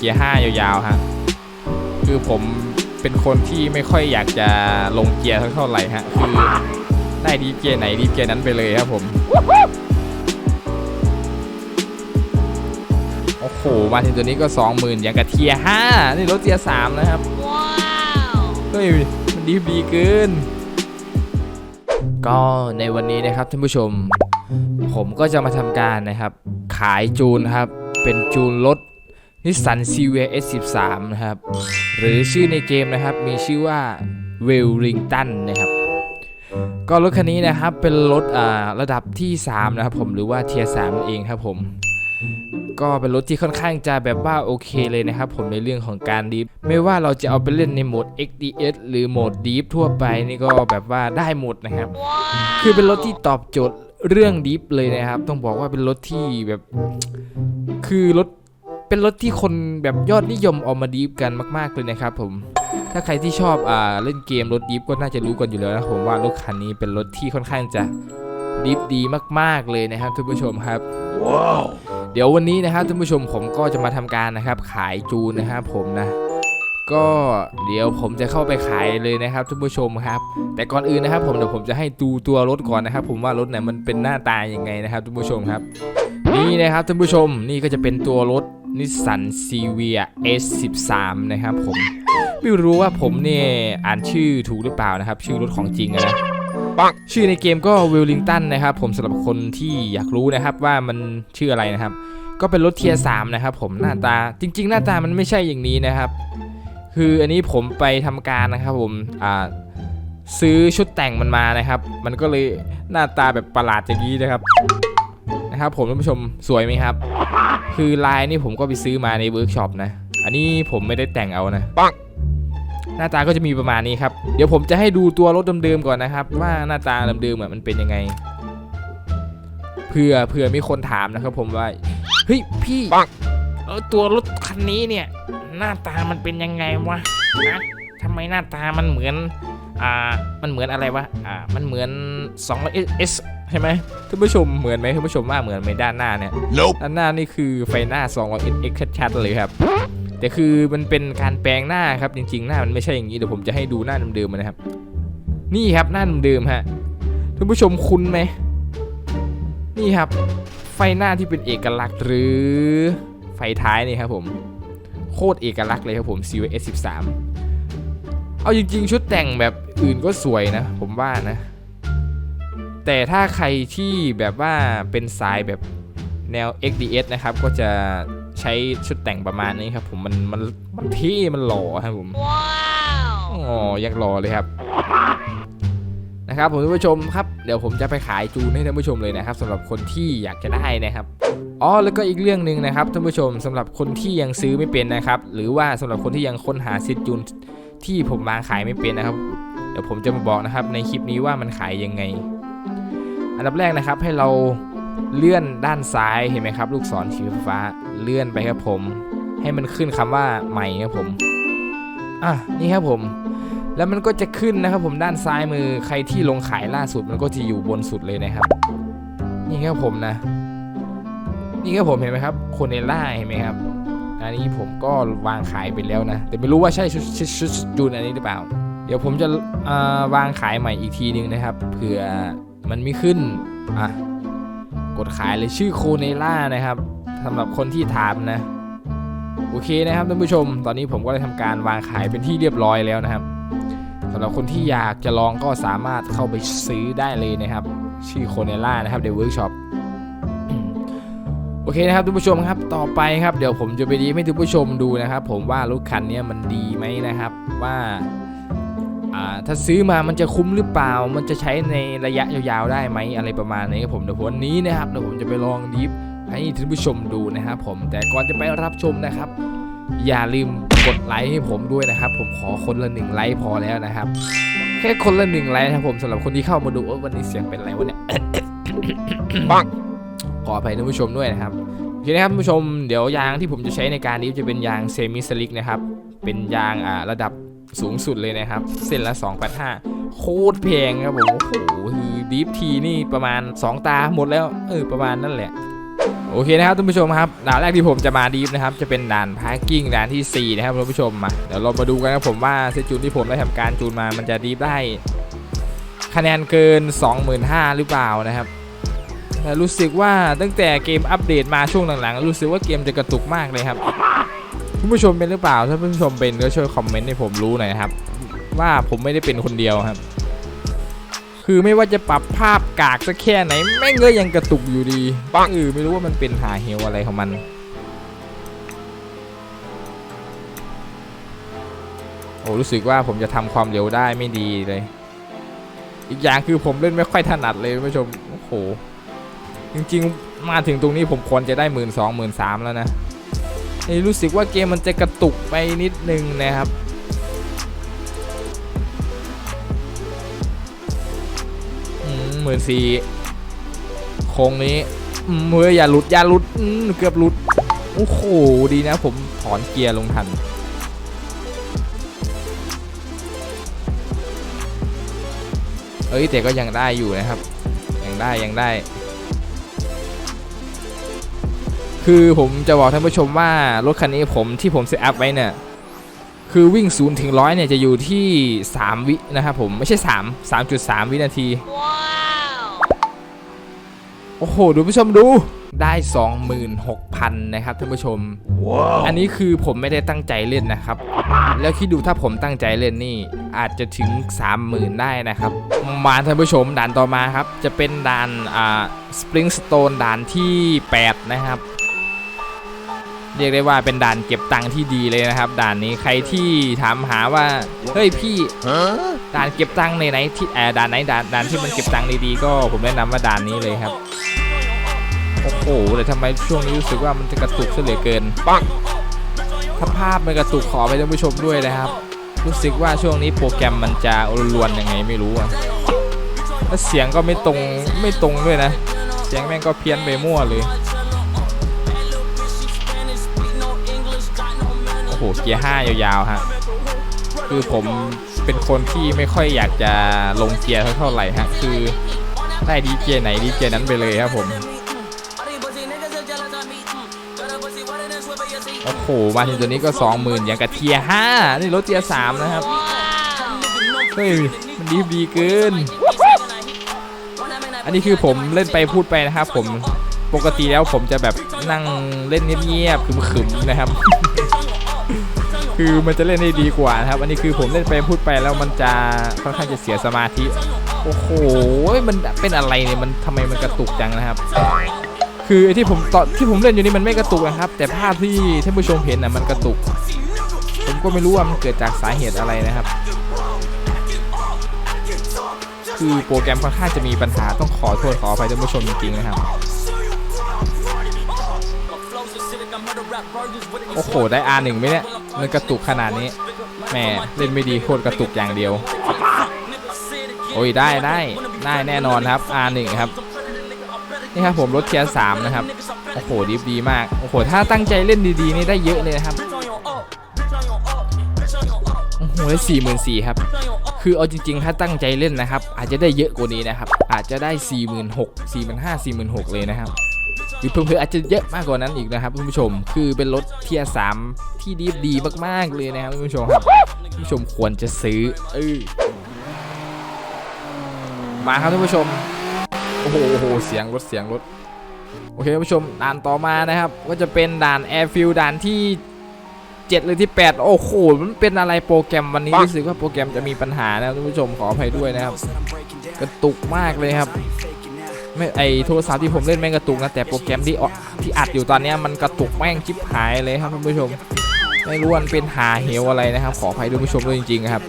เกียร์5ยาวๆฮะคือผมเป็นคนที่ไม่ค่อยอยากจะลงเกียร์สักเท่าไหร่ฮะคือได้ดีฟเกียร์ไหนดีฟเกียร์นั้นไปเลยครับผมโอ้โหมาถึงตัวนี้ก็ 20,000อย่างกับเทียร์5นี่รถเทียร์3นะครับ Wow! เฮ้ยมันดีดีเกินก็ในวันนี้นะครับท่านผู้ชม ผมก็จะมาทำการนะครับ ขายจูนครับ เป็นจูนรถ นิสสัน c v s 13 นะครับ หรือชื่อในเกมนะครับ มีชื่อว่าเวลลิงตันนะครับ ก็รถคันนี้นะครับเป็นรถอ่าระดับที่ 3 นะครับผมหรือว่าเทียร์3นั่นเองครับผม ก็เป็นรถที่ค่อนข้างจะแบบว่าโอเคเลยนะครับผมในเรื่องของการดีฟไม่ว่าเราจะเอาไปเล่นในโหมด XDS หรือโหมดดีฟทั่วไปนี่ก็แบบว่าได้หมดนะครับ คือเป็นรถที่ตอบโจทย์เรื่องดิฟเลยนะครับ ต้องบอกว่าเป็นรถที่แบบ คือรถ เป็นรถที่คนแบบยอดนิยมเอามาดิฟกันมาก ๆเลยนะครับผม ถ้าใครที่ชอบอ่าเล่นเกมรถดิฟก็น่าจะรู้กันอยู่แล้วนะผมว่ารถคันนี้เป็นรถที่ค่อนข้างจะดิฟดีมาก ๆเลยนะครับทุกผู้ชมครับเดี๋ยววันนี้นะครับท่านผู้ชมผมก็จะมาทำการนะครับ ขายจูนนะครับผมนะก็เดี๋ยวผมจะเข้าไปขายเลยนะครับท่านผู้ชมครับ แต่ก่อนอื่นนะครับ ผมเดี๋ยวผมจะให้ดูตัวรถก่อนนะครับ ผมว่ารถเนี่ยมันเป็นหน้าตายังไงนะครับท่านผู้ชมครับ นี่นะครับท่านผู้ชมนี่ก็จะเป็นตัวรถ นิสสันซีเวีย S13 นะครับผม ไม่รู้ว่าผมเนี่ยอ่านชื่อถูกหรือเปล่านะครับ ชื่อรถของจริงอะนะชื่อในเกมก็เวลลิงตันนะครับ ผมสำหรับคนที่อยากรู้นะครับว่ามันชื่ออะไรนะครับ ก็เป็นรถเทียร์สามนะครับผมหน้าตาจริง ๆ หน้าตามันไม่ใช่อย่างนี้นะครับ คืออันนี้ผมไปทำการนะครับผมอ่าซื้อชุดแต่งมันมานะครับ มันก็เลยหน้าตาแบบประหลาดอย่างนี้นะครับ นะครับผมท่านผู้ชมสวยไหมครับ คือลายนี่ผมก็ไปซื้อมาในเวิร์กช็อปนะ อันนี้ผมไม่ได้แต่งเอานะหน้าตาก็จะมีประมาณนี้ครับ เดี๋ยวผมจะให้ดูตัวรถเดิมๆก่อนนะครับ ว่าหน้าตาเดิมๆอะมันเป็นยังไงเผื่อเผื่อมีคนถามนะครับ ผมว่าเฮ้ยพี่เออตัวรถคันนี้เนี่ย หน้าตามันเป็นยังไงวะนะทำไมหน้าตามันเหมือน อ่ามันเหมือนอะไรวะอ่ามันเหมือน200 S ใช่ไหมท่านผู้ชมเหมือนไหมท่านผู้ชมว่าเหมือนไหมด้านหน้าเนี่ย Nope. ด้านหน้านี่คือไฟหน้า200 X ชัดๆเลยครับแต่คือมันเป็นการแปลงหน้าครับจริงๆ หน้ามันไม่ใช่อย่างนี้เดี๋ยวผมจะให้ดูหน้าเดิมๆนะครับ นี่ครับหน้าเดิมๆฮะท่านผู้ชมคุ้นไหมนี่ครับ ไฟหน้าที่เป็นเอกลักษณ์หรือไฟท้ายนี่ครับผมโคตรเอกลักษณ์เลยครับผม CVS 13เอาจริงๆ ชุดแต่งแบบอื่นก็สวยนะ ผมว่านะ แต่ถ้าใครที่แบบว่าเป็นสายแบบแนว XDS นะครับ ก็จะใช้ชุดแต่งประมาณนี้ครับผมมันมันมันเท่มันหล่อครับผม Wow! อ๋อยังรอเลยครับนะครับผมท่านผู้ชมครับเดี๋ยวผมจะไปขายจูนให้ท่านผู้ชมเลยนะครับสำหรับคนที่อยากจะได้นะครับอ๋อแล้วก็อีกเรื่องหนึ่งนะครับท่านผู้ชมสำหรับคนที่ยังซื้อไม่เป็นนะครับ หรือว่าสำหรับคนที่ยังค้นหาซิทจูนที่ผมวางขายไม่เป็นนะครับ เดี๋ยวผมจะมาบอกนะครับในคลิปนี้ว่ามันขายยังไง อันดับแรกนะครับให้เราเลื่อนด้านซ้ายเห็นไหมครับ ลูกศรสีฟ้าเลื่อนไปครับผม ให้มันขึ้นคำว่าใหม่ครับผมอะนี่ครับผม แล้วมันก็จะขึ้นนะครับผมด้านซ้ายมือใครที่ลงขายล่าสุดมันก็จะอยู่บนสุดเลยนะครับ นี่ครับผมนะ นี่ครับผมเห็นไหมครับโคเนล่าเห็นไหมครับอันนี้ผมก็วางขายไปแล้วนะ แต่ไม่รู้ว่าใช่ชุดชุดชุดจูนอันนี้หรือเปล่า เดี๋ยวผมจะาวางขายใหม่อีกทีนึงนะครับเผื่อ มันไม่ขึ้น อะ กดขายเลยชื่อโคเนล่านะครับสำหรับคนที่ถามนะ โอเคนะครับท่านผู้ชม ตอนนี้ผมก็ได้ทำการวางขายเป็นที่เรียบร้อยแล้วนะครับสำหรับคนที่อยากจะลองก็สามารถเข้าไปซื้อได้เลยนะครับ ชื่อโคเนล่านะครับเดเวิร์กช็อปโอเคนะครับท่านผู้ชมครับต่อไปครับเดี๋ยวผมจะไปดีให้ท่านผู้ชมดูนะครับ ผมว่ารถคันนี้มันดีไหมนะครับ ว่า ถ้าซื้อมามันจะคุ้มหรือเปล่า มันจะใช้ในระยะยาวๆได้ไหมอะไรประมาณนี้ครับผมเดี๋ยววันนี้นะครับเดี๋ยวผมจะไปลองดิฟให้ท่านผู้ชมดูนะครับผมแต่ก่อนจะไปรับชมนะครับ อย่าลืมกดไลค์ให้ผมด้วยนะครับ ผมขอคนละหนึ่งไลค์พอแล้วนะครับ แค่คนละหนึ่งไลค์นะครับผมสำหรับคนที่เข้ามาดูว่าวันนี้เสียงเป็นอะไรวะเนี่ยปังขออภัยท่านผู้ชมด้วยนะครับโอเคนะครับท่านผู้ชมเดี๋ยวยางที่ผมจะใช้ในการนี้จะเป็นยางเซมิสลิกนะครับเป็นยางอ่าระดับ สูงสุดเลยนะครับ เส้นละ285โคตรแพงครับผม โอ้โหคือดีฟทีนี่ประมาณ 2 ตาหมดแล้ว เออ ประมาณนั่นแหละ โอเคนะครับท่านผู้ชมครับด่านแรกที่ผมจะมาดีฟนะครับ จะเป็นด่านพาร์กิ้งด่านที่ 4 นะครับท่านผู้ชมมาเดี๋ยวเรามาดูกันนะครับผมว่าเซจูนที่ผมได้ทำการจูนมา มันจะดีฟได้ คะแนนเกิน 25,000 หรือเปล่านะครับแต่รู้สึกว่าตั้งแต่เกมอัปเดตมาช่วงหลังๆ รู้สึกว่าเกมจะกระตุกมากเลยครับ คุณผู้ชมเป็นหรือเปล่า ถ้าคุณผู้ชมเป็นก็ช่วยคอมเมนต์ให้ผมรู้หน่อยครับ ว่าผมไม่ได้เป็นคนเดียวครับ คือไม่ว่าจะปรับภาพกากสักแค่ไหนแม่งก็ยังกระตุกอยู่ดีปังเออไม่รู้ว่ามันเป็นหาเฮลอะไรของมัน โอ้รู้สึกว่าผมจะทำความเร็วได้ไม่ดีเลย อีกอย่างคือผมเล่นไม่ค่อยถนัดเลยคุณผู้ชมโอ้โหจริงๆ มาถึงตรงนี้ผมควรจะได้หมื่นสองหมื่นสามแล้วนะ รู้สึกว่าเกมมันจะกระตุกไปนิดนึงนะครับหมื่นสี่โค้งนี้อืมเฮ้ยอย่าหลุด อย่าหลุดเกือบหลุด โอ้โห ดีนะผมถอนเกียร์ลงทันเอ้ยแต่ก็ยังได้อยู่นะครับ ยังได้ยังได้ คือผมจะบอกท่านผู้ชมว่ารถคันนี้ผมที่ผมเซตอัพไว้เนี่ยคือวิ่ง0ูนย์ถึงร้อยเนี่ยจะอยู่ที่ 3 วินะครับผมไม่ใช่ 3 3.3 วินาที Wow. โอ้โหดูผู้ชมดูได้ 26,000 นะครับท่านผู้ชมอันนี้คือผมไม่ได้ตั้งใจเล่นนะครับ แล้วคิดดูถ้าผมตั้งใจเล่นนี่ อาจจะถึง 30,000 ได้นะครับ มาท่านผู้ชมด่านต่อมาครับ จะเป็นด่านอ่าสปริงสโตนด่านที่ 8 นะครับ เรียกได้ว่าเป็นด่านเก็บตังค์ที่ดีเลยนะครับ ด่านนี้ใครที่ถามหาว่าเฮ้ยพี่ด่านเก็บตังค์ในไหนที่แอด่านไหนด่านด่านที่มันเก็บตังค์ดีๆก็ผมแนะนำว่าด่านนี้เลยครับโอ้โหแต่ทำไมช่วงนี้รู้สึกว่ามันจะกระตุกซะเหลือเกิน Bonk. ถ้าภาพมันกระตุกขอไปท่านผู้ชมด้วยนะครับ รู้สึกว่าช่วงนี้โปรแกรมมันจะรวนยังไงไม่รู้อะแล้วเสียงก็ไม่ตรงไม่ตรงด้วยนะเสียงแม่งก็เพี้ยนไปมั่วเลย โอ้โหเกียร์ห้ายาวๆฮะคือผมเป็นคนที่ไม่ค่อยอยากจะลงเกียร์เท่าไหร่ฮะคือได้ดีเกียร์ไหนดีเกียร์นั้นไปเลยครับผมโอ้โหมาถึงตัวนี้ก็20,000อย่างกับเทียร์5นี่รถเทียร์3นะครับเฮ้ยมันดีดีเกิน อันนี้คือผมเล่นไปพูดไปนะครับผมปกติแล้วผมจะแบบนั่งเล่นเงียบๆขึมๆนะครับ คือมันจะเล่นได้ดีกว่านะครับ อันนี้คือผมเล่นไปพูดไปแล้วมันจะค่อนข้างจะเสียสมาธิ โอ้โห มันเป็นอะไรเนี่ย มันทำไมมันกระตุกจังนะครับ คือไอ้ที่ผมตอนที่ผมเล่นอยู่นี่มันไม่กระตุกนะครับ แต่ภาพที่ท่านผู้ชมเห็นน่ะมันกระตุก ผมก็ไม่รู้ว่ามันเกิดจากสาเหตุอะไรนะครับ คือโปรแกรมค่อนข้างจะมีปัญหาต้องขอโทษขออภัยท่านผู้ชมจริงๆนะครับโอ้โห ได้ R1 ไหมเนี่ย มันกระตุกขนาดนี้แหมเล่นไม่ดีโคตรกระตุกอย่างเดียว โอ้ยได้ได้ได้แน่นอนครับ R1 ครับนี่ครับผมรถเทียร์สามนะครับโอ้โหดีดีมากโอ้โหถ้าตั้งใจเล่นดีๆนี่ได้เยอะเลยนะครับโอ้โหได้สี่หมื่นสี่ครับคือเอาจริงๆ ถ้าตั้งใจเล่นนะครับ อาจจะได้เยอะกว่านี้นะครับ อาจจะได้ 4 6 0 0 0 4 5 0 0 4 6 0 0เลยนะครับ หรือเพิ่มๆอาจจะเยอะมากกว่านั้นอีกนะครับคุณผู้ชม คือเป็นรถเทียร์สามที่ดีดีมากๆเลยนะครับคุณผู้ชมครับคุณผู้ชมควรจะซื้อเออมาครับท่านผู้ชมโอ้โหโโหเสียงรถเสียงรถโอเคท่านผู้ชมด่านต่อมานะครับ ก็จะเป็นด่านแอร์ฟิลด่านที่7หรือที่ 8 โอ้โห มันเป็นอะไรโปรแกรมวันนี้รู้สึกว่าโปรแกรมจะมีปัญหานะท่านผู้ชมขออภัยด้วยนะครับ กระตุกมากเลยครับ ไม่ไอโทรศัพท์ที่ผมเล่นแม่งกระตุกนะแต่โปรแกรมที่ออที่อัดอยู่ตอนนี้มันกระตุกแม่งชิบหายเลยครับท่านผู้ชม ไม่รู้มันเป็นหาเหวอะไรนะครับ ขออภัยท่านผู้ชมด้วยจริงๆครับ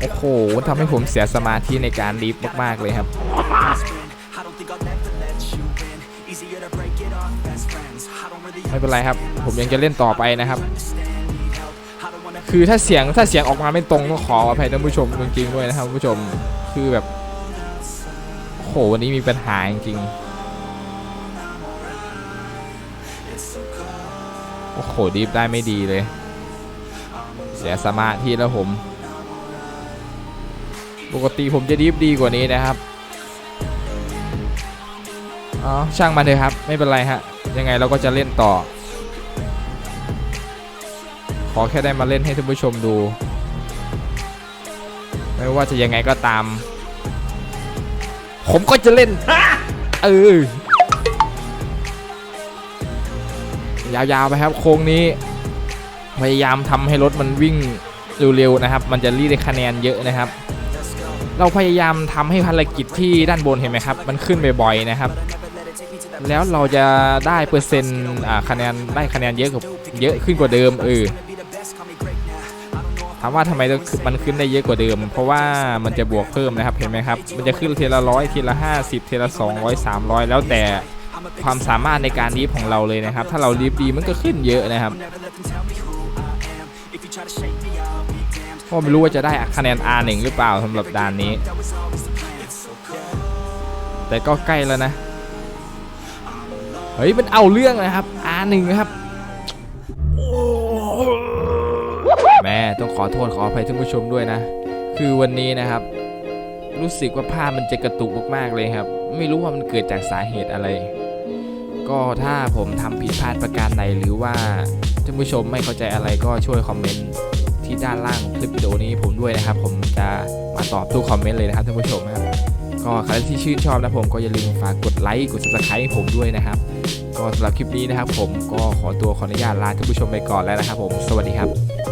โอ้โหมันทำให้ผมเสียสมาธิในการดีฟมากๆเลยครับไม่เป็นไรครับ ผมยังจะเล่นต่อไปนะครับ คือถ้าเสียงถ้าเสียงออกมาไม่ตรงต้องขออภัยท่านผู้ชมจริงๆด้วยนะครับท่านผู้ชมคือแบบ โอ้โหวันนี้มีปัญหาจริงๆโอ้โหดีฟได้ไม่ดีเลย เสียสมาธิแล้วผม ปกติผมจะดีฟดีกว่านี้นะครับออ๋อช่างมันเลยครับ ไม่เป็นไรฮะ ยังไงเราก็จะเล่นต่อ ขอแค่ได้มาเล่นให้ท่านผู้ชมดู ไม่ว่าจะยังไงก็ตาม ผมก็จะเล่นเออยาวๆไปครับโค้งนี้ พยายามทำให้รถมันวิ่งเร็วๆนะครับ มันจะรีดได้คะแนนเยอะนะครับ เราพยายามทำให้ภารกิจที่ด้านบนเห็นไหมครับ มันขึ้นบ่อยๆนะครับ แล้วเราจะได้เปอร์เซ็นต์อ่าคะแนนได้คะแนนเยอะกว่าเยอะขึ้นกว่าเดิมเออ ถามว่าทำไมมันขึ้นได้เยอะกว่าเดิม เพราะว่ามันจะบวกเพิ่มนะครับเห็นไหมครับ มันจะขึ้นทีละร้อยทีละ50ทีละ200 300แล้วแต่ความสามารถในการรีบของเราเลยนะครับ ถ้าเรารีบดีมันก็ขึ้นเยอะนะครับก็ไม่รู้ว่าจะได้คะแนน R1 หรือเปล่าสำหรับด่านนี้ แต่ก็ใกล้แล้วนะ เฮ้ยมันเอาเรื่องนะครับ R1 นะครับ ม่ต้องขอโทษขออภัยท่านผู้ชมด้วยนะ คือวันนี้นะครับ รู้สึกว่าภาพมันจะกระตุกมากๆเลยครับ ไม่รู้ว่ามันเกิดจากสาเหตุอะไร ก็ถ้าผมทำผิดพลาดประการใดหรือว่าท่านผู้ชมไม่เข้าใจอะไรก็ช่วยคอมเมนต์ที่ด้านล่างคลิปวิดีโอนี้ผมด้วยนะครับ ผมจะมาตอบทุกคอมเมนต์เลยนะครับท่านผู้ชมครับก็ใครที่ชื่นชอบนะผมก็อย่าลืมฝากกดไลค์กด subscribe ให้ผมด้วยนะครับ ก็สำหรับคลิปนี้นะครับ ผมก็ขอตัวขออนุญาตลาท่านผู้ชมไปก่อนแล้วนะครับ ผมสวัสดีครับ